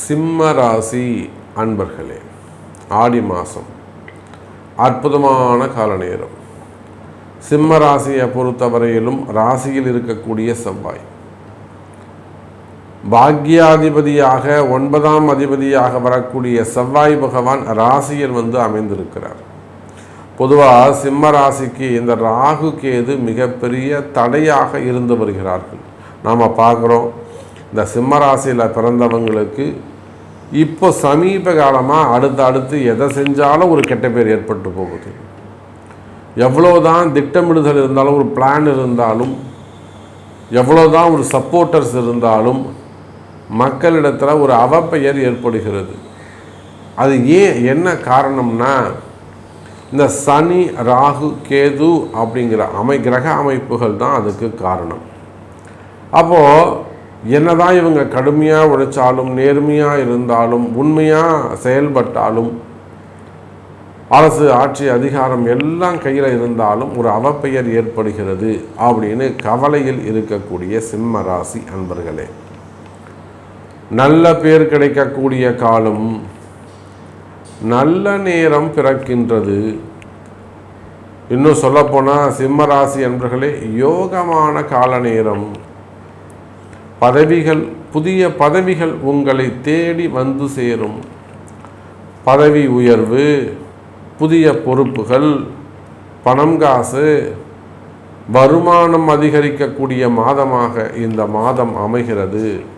சிம்ம ராசி அன்பர்களே ஆடி மாதம் அற்புதமான கால நேரம். சிம்ம ராசியை பொறுத்தவரையிலும் ராசியில் இருக்கக்கூடிய செவ்வாய். பாக்யாதிபதியாக ஒன்பதாம் அதிபதியாக வரக்கூடிய செவ்வாய் பகவான் ராசியில் வந்து அமைந்திருக்கிறார். பொதுவாக சிம்ம ராசிக்கு இந்த ராகு கேது மிகப்பெரிய தடையாக இருந்து வருகிறார்கள். நாம் பார்க்குறோம் இந்த சிம்மராசியில் பிறந்தவங்களுக்கு இப்போ சமீப காலமாக அடுத்து அடுத்து எதை செஞ்சாலும் ஒரு கெட்ட பேர் ஏற்பட்டு போகுது. எவ்வளோதான் திட்டமிடுதல் இருந்தாலும் ஒரு பிளான் இருந்தாலும் எவ்வளோதான் ஒரு சப்போர்ட்டர்ஸ் இருந்தாலும் மக்களிடத்தில் ஒரு அவப்பெயர் ஏற்படுகிறது. அது ஏன் என்ன காரணம்னா இந்த சனி ராகு கேது அப்படிங்கிற அமை கிரக அமைப்புகள் தான் அதுக்கு காரணம். அப்போது என்னதான் இவங்க கடுமையாக உழைச்சாலும் நேர்மையாக இருந்தாலும் உண்மையாக செயல்பட்டாலும் அரசு ஆட்சி அதிகாரம் எல்லாம் கையில் இருந்தாலும் ஒரு அவப்பெயர் ஏற்படுகிறது அப்படின்னு கவலையில் இருக்கக்கூடிய சிம்ம ராசி அன்பர்களே. நல்ல பேர் கிடைக்கக்கூடிய காலம் நல்ல நேரம் பிறக்கின்றது. இன்னும் சொல்லப்போனால் சிம்ம ராசி அன்பர்களே யோகமான கால நேரம். பதவிகள் புதிய பதவிகள் உங்களை தேடி வந்து சேரும். பதவி உயர்வு புதிய பொறுப்புகள் பணம் காசு வருமானம் அதிகரிக்கக்கூடிய மாதமாக இந்த மாதம் அமைகிறது.